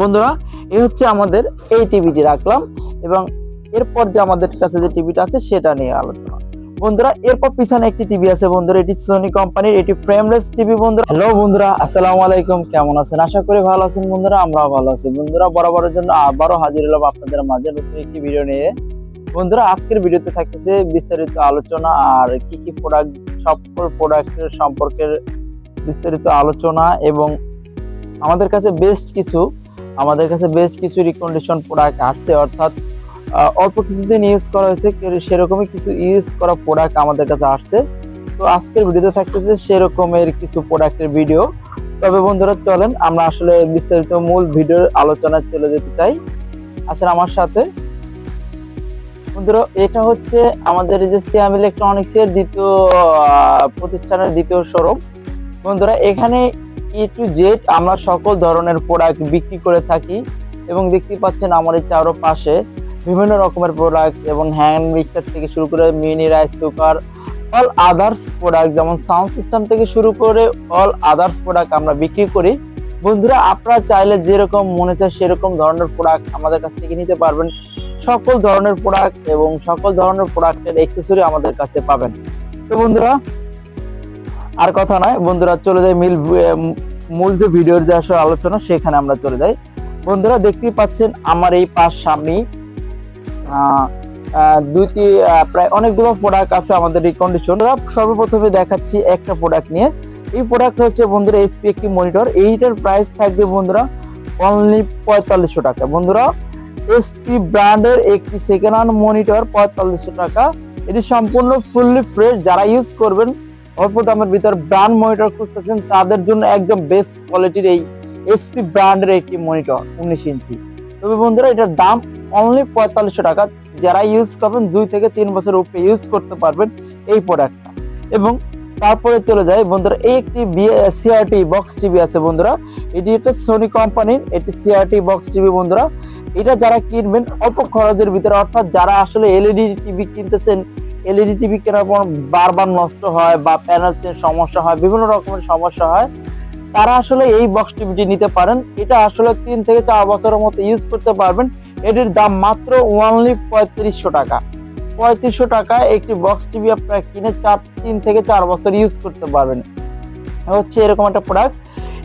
বন্ধুরা এই হচ্ছে আমাদের এই টিভিটি রাখলাম এবং এরপর যে আমাদের কাছে যে টিভিটা আছে সেটা নিয়ে আলোচনা। বন্ধুরা, এরপর পিছনে একটি টিভি আছে বন্ধুরা, এটি সোনি কোম্পানির, এটি ফ্রেমলেস টিভি বন্ধুরা। হ্যালো বন্ধুরা, আসসালামু আলাইকুম, কেমন আছেন? আশা করি ভালো আছেন বন্ধুরা, আমরাও ভালো আছি। বন্ধুরা, বরাবরের জন্য আবারও হাজির হলাম আপনাদের মাঝে নতুন একটি ভিডিও নিয়ে। বন্ধুরা, আজকের ভিডিওতে থাকতেছে বিস্তারিত আলোচনা আর কি কি প্রোডাক্ট সকল প্রোডাক্টের সম্পর্কে বিস্তারিত আলোচনা এবং আমাদের কাছে বেস্ট কিছু আমাদের কাছে বেশ কিছু রিকন্ডিশন প্রোডাক্ট আসছে, অর্থাৎ অল্প কিছুদিন ইউজ করা হয়েছে সেরকমই কিছু ইউজ করা প্রোডাক্ট আমাদের কাছে আসছে। তো আজকের ভিডিওতে থাকতেছে সেরকমের কিছু প্রোডাক্টের ভিডিও তবে বন্ধুরা, চলেন আমরা আসলে বিস্তারিত মূল ভিডিওর আলোচনায় চলে যেতে চাই। আসলে আমার সাথে। বন্ধুরা, এটা হচ্ছে আমাদের যে সিয়াম ইলেকট্রনিক্সের দ্বিতীয় প্রতিষ্ঠানের দ্বিতীয় শোরুম। বন্ধুরা, এখানে এ টু জেড আমরা সকল ধরনের প্রোডাক্ট বিক্রি করে থাকি এবং দেখতে পাচ্ছেন আমার এই চারো পাশে বিভিন্ন রকমের প্রোডাক্ট এবং হ্যান্ড মিক্সার থেকে শুরু করে mini rice cooker all others product যেমন সাউন্ড সিস্টেম থেকে শুরু করে অল আদার্স প্রোডাক্ট আমরা বিক্রি করি। বন্ধুরা, আপনারা চাইলে যেরকম মনে চায় সেরকম ধরনের প্রোডাক্ট আমাদের কাছ থেকে নিতে পারবেন। সকল ধরনের প্রোডাক্ট এবং সকল ধরনের প্রোডাক্টের এক্সেসরি আমাদের কাছে পাবেন। তো বন্ধুরা আর কথা নয়, বন্ধুরা চলে যাই মিল মূল যে ভিডিওর যে আসলে আলোচনা, সেখানে আমরা চলে যাই। বন্ধুরা দেখতেই পাচ্ছেন আমার এই পাশ সামনেই দুইটি প্রায় অনেকগুলো প্রোডাক্ট আছে আমাদের এই কন্ডিশন সর্বপ্রথমে দেখাচ্ছি একটা প্রোডাক্ট নিয়ে। এই প্রোডাক্ট হচ্ছে বন্ধুরা এইচপি একটি মনিটর এইটার প্রাইস থাকবে বন্ধুরা অনলি পঁয়তাল্লিশশো টাকা। বন্ধুরা এসপি ব্র্যান্ডের একটি সেকেন্ড হ্যান্ড মনিটর পঁয়তাল্লিশশো টাকা। এটি সম্পূর্ণ ফুললি ফ্রেশ যারা ইউজ করবেন অল্প দামের ভিতর ব্র্যান্ড মনিটর খুঁজতেছেন, তাদের জন্য একদম বেস্ট কোয়ালিটির এই এসপি ব্র্যান্ডের একটি মনিটর উনিশ ইঞ্চি। তবে বন্ধুরা, এটার দাম অনলি পঁয়তাল্লিশশো টাকা। যারা ইউজ করবেন, দুই থেকে তিন বছর উপরে ইউজ করতে পারবেন এই প্রোডাক্টটা এবং তারপরে চলে যায় বন্ধুরা, এই একটি সিআরটি বক্স টিভি আছে বন্ধুরা। এটি একটা সোনি কোম্পানির এটি সিআরটি বক্স টিভি বন্ধুরা। এটা যারা কিনবেন, অল্প খরচের ভিতরে, অর্থাৎ যারা আসলে এলইডি টিভি কিনতেছেন এলইডি টিভি কেনার পর বারবার নষ্ট হয় বা প্যানেল চেঞ্জ সমস্যা হয়, বিভিন্ন রকমের সমস্যা হয়, তারা আসলে এই বক্স টিভিটি নিতে পারেন। এটা আসলে তিন থেকে চার বছরের মতো ইউজ করতে পারবেন। এটির দাম মাত্র ওয়ানলি পঁয়ত্রিশশো টাকা। পঁয়ত্রিশশো টাকায় একটি বক্স টিভি আপনারা কিনে চার, তিন থেকে চার বছর ইউজ করতে পারবেন। হচ্ছে এরকম একটা প্রোডাক্ট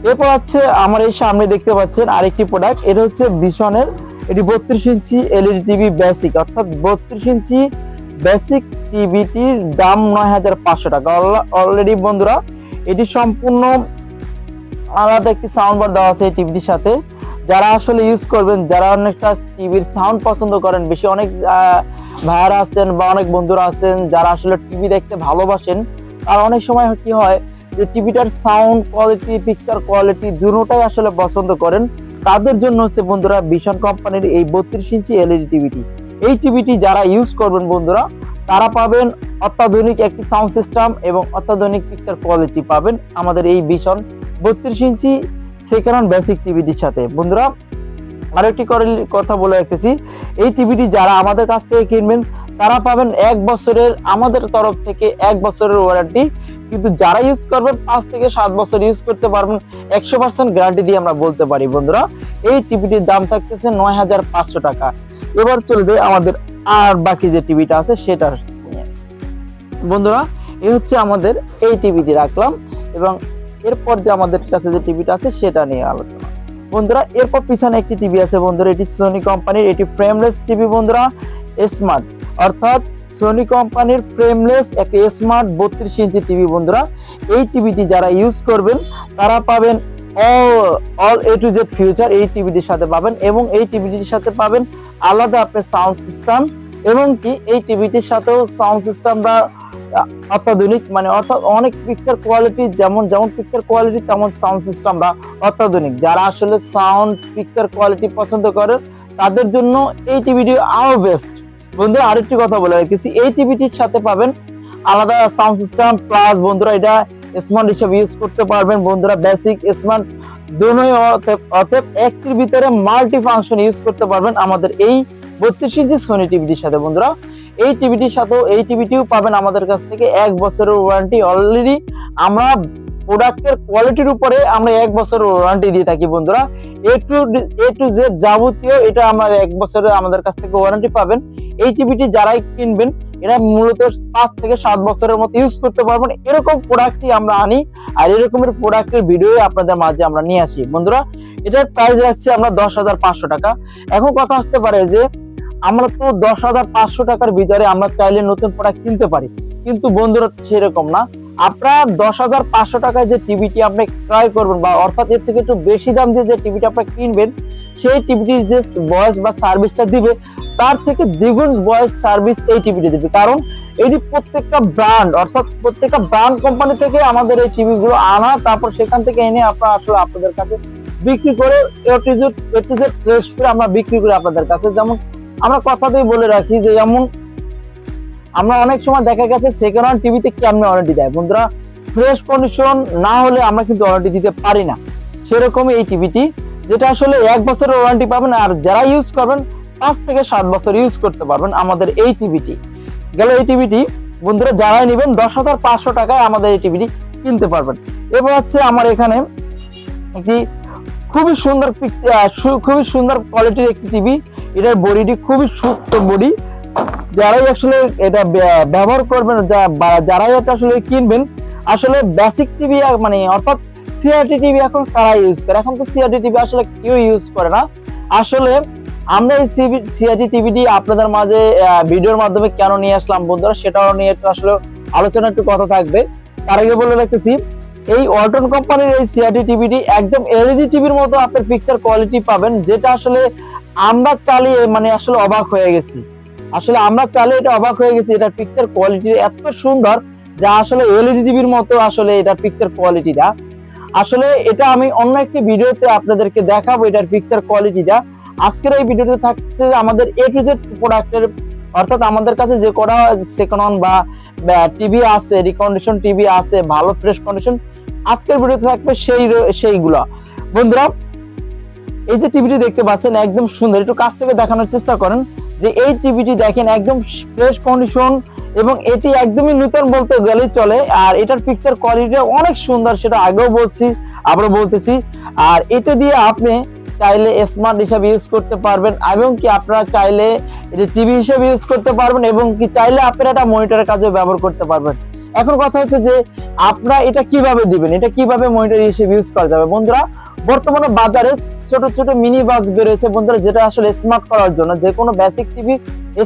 এরপর হচ্ছে আমার এই সামনে দেখতে পাচ্ছেন আরেকটি প্রোডাক্ট এটা হচ্ছে বিশনের এটি বত্রিশ ইঞ্চি এলইডি টিভি বেসিক অর্থাৎ বত্রিশ ইঞ্চি বেসিক টিভিটির দাম নয় হাজার পাঁচশো টাকা। অলরেডি বন্ধুরা, এটি সম্পূর্ণ আলাদা একটি সাউন্ড বার দেওয়া আছে এই টিভিটির সাথে। যারা আসলে ইউজ করবেন, যারা অনেকটা টিভির সাউন্ড পছন্দ করেন, বেশি অনেক ভাইয়ারা আছেন বা অনেক বন্ধুরা আছেন, যারা আসলে টিভি দেখতে ভালোবাসেন আর অনেক সময় কি হয় যে টিভিটার সাউন্ড কোয়ালিটি পিকচার কোয়ালিটি দুটোটাই আসলে পছন্দ করেন। তাদের জন্য হচ্ছে বন্ধুরা ভীষণ কোম্পানির এই বত্রিশ ইঞ্চি এলইডি টিভিটি এই টিভিটি যারা ইউজ করবেন বন্ধুরা, তারা পাবেন অত্যাধুনিক একটি সাউন্ড সিস্টেম এবং অত্যাধুনিক পিকচার কোয়ালিটি পাবেন। আমাদের এই ভীষণ বত্রিশ ইঞ্চি সেকেন্ড বেসিক টিভিটির সাথে। বন্ধুরা, আরেকটি করে- কথা বলে রাখতেছি। এই টিভিটি যারা আমাদের কাছ থেকে কিনবেন, তারা পাবেন এক বছরের আমাদের তরফ থেকে এক বছরের ওয়ারেন্টি কিন্তু যারা ইউজ করবেন, পাঁচ থেকে সাত বছর ইউজ করতে পারবেন, একশো পার্সেন্ট গ্যারান্টি দিয়ে আমরা বলতে পারি, বন্ধুরা। এই টিভিটির দাম থাকতেছে নয় হাজার পাঁচশো টাকা। এবার চলে যাই আমাদের আর বাকি যে টিভিটা আছে সেটা নিয়ে। বন্ধুরা, এই হচ্ছে আমাদের এই টিভিটি রাখলাম এবং এরপর যে আমাদের কাছে যে টিভিটা আছে, সেটা নিয়ে আলোচনা। বন্ধুরা, এরপর পিছনে একটি টিভি আছে বন্ধুরা, এটি সোনি কোম্পানির, এটি ফ্রেমলেস টিভি বন্ধুরা স্মার্ট অর্থাৎ সোনি কোম্পানির ফ্রেমলেস একটি স্মার্ট বত্রিশ ইঞ্চি টিভি বন্ধুরা, এই টিভিটি যারা ইউজ করবেন, তারা পাবেন all all A to Z future এই টিভিটির সাথে পাবেন এবং এই টিভিটির সাথে পাবেন আলাদা আপনার সাউন্ড সিস্টেম এবং কি এই টিভিটির সাথেও সাউন্ড সিস্টেমটা অত্যাধুনিক মানে অর্থাৎ অনেক পিকচার কোয়ালিটি যেমন যেমন পিকচার কোয়ালিটি তেমন সাউন্ড সিস্টেমটা অত্যাধুনিক। যারা আসলে সাউন্ড পিকচার কোয়ালিটি পছন্দ করেন তাদের জন্য এই টিভিটি আরও বেস্ট বন্ধুরা, আরেকটি কথা বলে রেখেছি এই টিভিটির সাথে পাবেন আলাদা সাউন্ড সিস্টেম প্লাস বন্ধুরা এটা স্মার্ট হিসেবে ইউজ করতে পারবেন। বন্ধুরা বেসিক স্মার্ট অতএব অতএব একটির ভিতরে মাল্টি ফাংশন ইউজ করতে পারবেন আমাদের এই বত্রিশ ইঞ্চি সোনি টিভিটির সাথে বন্ধুরা, এই টিভিটির সাথেও, এই টিভিটিও পাবেন আমাদের কাছ থেকে এক বছরের ওয়ারেন্টি অলরেডি আমরা প্রোডাক্টের কোয়ালিটির উপরে আমরা এক বছর ওয়ারেন্টি দিয়ে থাকি বন্ধুরা। A to A to Z যাবতীয় এটা আমরা এক বছরে আমাদের কাছ থেকে ওয়ারেন্টি পাবেন। এই টিভিটি যারাই কিনবেন এরা মূলত পাঁচ থেকে সাত বছরের মতো ইউজ করতে পারবেন এরকম প্রোডাক্টই আমরা আনি আর এরকমের প্রোডাক্টের ভিডিও আপনাদের মাঝে আমরা নিয়ে আসি। বন্ধুরা, এটার প্রাইস রাখছি আমরা দশ হাজার পাঁচশো টাকা। এখন কথা আসতে পারে যে, আমরা তো দশ হাজার পাঁচশো টাকার ভিতরে আমরা চাইলে নতুন প্রোডাক্ট কিনতে পারি। কিন্তু বন্ধুরা, সেরকম না। আপনারা দশ হাজার পাঁচশো টাকায় যে টিভিটি আপনি ক্রয় করবেন বা অর্থাৎ এর থেকে একটু বেশি দাম দিয়ে যে টিভিটা আপনারা কিনবেন, সেই টিভিটির যে বয়স বা সার্ভিসটা দিবে, তার থেকে দ্বিগুণ বয়স সার্ভিস এই টিভিটি দিবে। কারণ এটি প্রত্যেকটা ব্র্যান্ড অর্থাৎ প্রত্যেকটা ব্র্যান্ড কোম্পানি থেকে আমাদের এই টিভি গুলো আনা, তারপর সেখান থেকে এনে আপনারা আসলে আপনাদের কাছে বিক্রি করে A to Z A to Z fresh করে আমরা বিক্রি করি আপনাদের কাছে। যেমন আমরা কথাতেই বলে রাখি যে যেমন আমরা অনেক সময় দেখা গেছে সেকেন্ড হ্যান্ড টিভিতে কেমন ওয়ারেন্টি দেয়? বন্ধুরা ফ্রেশ কন্ডিশন না হলে আমরা কিন্তু ওয়ারেন্টি দিতে পারি না। সেরকমই এই টিভিটি যেটা আসলে এক বছরের ওয়ারেন্টি পাবেন আর যারা ইউজ করবেন, পাঁচ থেকে সাত বছর ইউজ করতে পারবেন আমাদের এই টিভিটি গেল এই টিভিটি বন্ধুরা যারাই নেবেন, দশ হাজার পাঁচশো টাকায় আমাদের এই টিভিটি কিনতে পারবেন। এবার হচ্ছে আমার এখানে একটি খুবই সুন্দর খুবই সুন্দর কোয়ালিটির একটি টিভি এটার বডিটি খুবই সূক্ষ্ম বডি যারাই আসলে এটা ব্যবহার করবেন যারাই এটা আসলে কিনবেন, আসলে বেসিক টিভি মানে অর্থাৎ সিআরটি টিভি এখন কারা ইউজ করে। এখন তো সিআরটি টিভি আসলে কেউ ইউজ করে না। আসলে আমরা এই সিআরটি টিভিটি আপনাদের মাঝে ভিডিওর মাধ্যমে কেন নিয়ে আসলাম বন্ধুরা, সেটাও নিয়ে একটু আসলে আলোচনা একটু কথা থাকবে। তার আগে বলে রাখতেছি, এই ওয়ালটন কোম্পানির এই সিআরটি টিভিটি একদম এলইডি টিভির মতো আপনার পিকচার কোয়ালিটি পাবেন, যেটা আসলে আমরা চালিয়ে মানে আসলে অবাক হয়ে গেছি। আসলে আমরা চালিয়ে এটা অবাক হয়ে গেছি, এটার পিকচার কোয়ালিটি এত সুন্দর যা আসলে এলইডি টিভির মতো আসলে এটার পিকচার কোয়ালিটিটা আসলে এটা আমি অন্য একটি ভিডিওতে আপনাদেরকে দেখাবো এটার পিকচার কোয়ালিটিটা আজকের এই ভিডিওতে থাকছে আমাদের এ টু জেড প্রোডাক্টের অর্থাৎ আমাদের কাছে যে কটা সেকেন্ড হ্যান্ড বা টিভি আছে রিকন্ডিশন টিভি আছে, ভালো ফ্রেশ কন্ডিশন আজকের ভিডিওতে থাকবে সেই সেইগুলা। বন্ধুরা, এই যে টিভিটি দেখতে পাচ্ছেন, একদম সুন্দর। একটু কাছ থেকে দেখানোর চেষ্টা করেন। যে এই টিভিটি দেখেন একদম ফ্রেশ কন্ডিশন এবং এটি একদমই নতুন বলতে গেলেই চলে। আর এটার পিকচার কোয়ালিটি অনেক সুন্দর, সেটা আগেও বলছি, আবারও বলতেছি। আর এটা দিয়ে আপনি চাইলে স্মার্ট হিসাবে ইউজ করতে পারবেন এবং কি আপনারা চাইলে এটা টিভি হিসাবে ইউজ করতে পারবেন এবং কি চাইলে আপনারা এটা মনিটরের কাজে ব্যবহার করতে পারবেন। এখন কথা হচ্ছে যে আপনারা এটা কীভাবে দিবেন, এটা কীভাবে মনিটর হিসেবে ইউজ করা যাবে? বন্ধুরা, বর্তমানে বাজারে ছোট ছোট মিনি বক্স বেরোয়েছে বন্ধুরা, যেটা আসলে স্মার্ট করার জন্য। যে কোনো বেসিক টিভি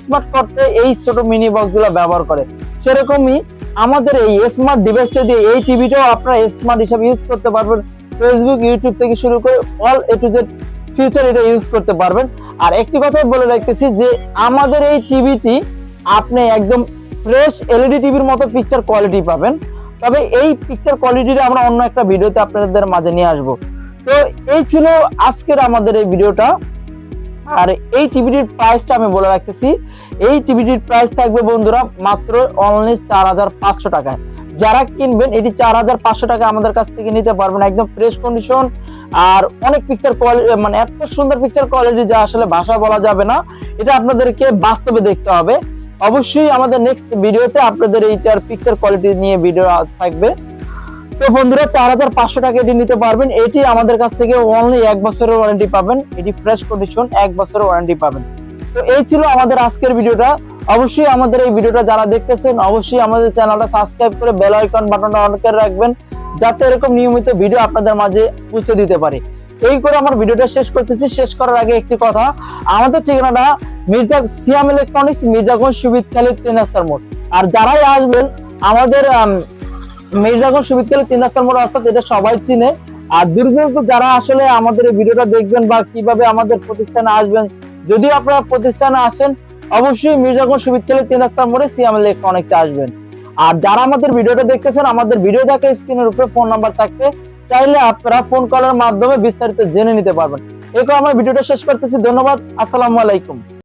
স্মার্ট করতে এই ছোট মিনি বক্সগুলো ব্যবহার করে। সেরকমই আমাদের এই স্মার্ট ডিভাইসটা দিয়ে এই টিভিটাও আপনারা স্মার্ট হিসাবে ইউজ করতে পারবেন। ফেসবুক ইউটিউব থেকে শুরু করে all A to Z future এটা ইউজ করতে পারবেন। আর একটি কথাই বলে রাখতেছি যে, আমাদের এই টিভিটি আপনি একদম ফ্রেশ এলইডি টিভির মতো পিকচার কোয়ালিটি পাবেন। তবে এই পিকচার কোয়ালিটিটা আমরা অন্য একটা ভিডিওতে আপনাদের মাঝে নিয়ে আসব। তো এই ছিল আজকের আমাদের এই ভিডিওটা আর এই টিভিটির প্রাইসটা আমি বলে রাখতেছি। এই টিভিটির প্রাইস থাকবে বন্ধুরা মাত্র অনলি চার হাজার পাঁচশো টাকায়। যারা কিনবেন, এটি চার হাজার পাঁচশো টাকা আমাদের কাছ থেকে নিতে পারবেন। একদম ফ্রেশ কন্ডিশন আর অনেক পিকচার কোয়ালিটি মানে এত সুন্দর পিকচার কোয়ালিটি যা আসলে ভাষা বলা যাবে না, এটা আপনাদেরকে বাস্তবে দেখতে হবে। অবশ্যই আমাদের নেক্সট ভিডিওতে আপনাদের এইটার পিকচার কোয়ালিটি নিয়ে ভিডিও থাকবে। তো বন্ধুরা, চার হাজার পাঁচশো টাকা এটি নিতে পারবেন। এটি আমাদের কাছ থেকে অনলি এক বছরের ওয়ারেন্টি পাবেন। এটি ফ্রেশ কন্ডিশন এক বছরের ওয়ারেন্টি পাবেন। তো এই ছিল আমাদের আজকের ভিডিওটা অবশ্যই আমাদের এই ভিডিওটা যারা দেখতেছেন, অবশ্যই আমাদের চ্যানেলটা সাবস্ক্রাইব করে বেল আইকন বাটনটা অন করে রাখবেন, যাতে এরকম নিয়মিত ভিডিও আপনাদের মাঝে পৌঁছে দিতে পারে। এই করে আমার ভিডিওটা শেষ করতেছি। শেষ করার আগে একটি কথা, আমাদের ঠিকানাটা মির্জা সিয়াম ইলেকট্রনিক্স মির্জাগঞ্জ সুবিদ তিন রাস্তার মোড়। আর যারাই আসবেন, আমাদের মির্জাগঞ্জ সুবিদ তিন রাস্তার মোড়, অর্থাৎ এটা সবাই চিনে। আর দূরদূরান্ত যারা আসলে আমাদের এই ভিডিওটা দেখবেন বা কীভাবে আমাদের প্রতিষ্ঠানে আসবেন যদি আপনারা প্রতিষ্ঠানে আসেন, অবশ্যই মির্জাগঞ্জ সুবিদ তিন রাস্তার মোড়ে সিয়াম ইলেকট্রনিক্সে আসবেন। আর যারা আমাদের ভিডিওটা দেখতেছেন, আমাদের ভিডিও দেখে স্ক্রিনের উপরে ফোন নাম্বার থাকবে, চাইলে আপনারা ফোন কলের মাধ্যমে বিস্তারিত জেনে নিতে পারবেন। এই করে আমার ভিডিওটা শেষ করতেছি, ধন্যবাদ, আসসালামু আলাইকুম।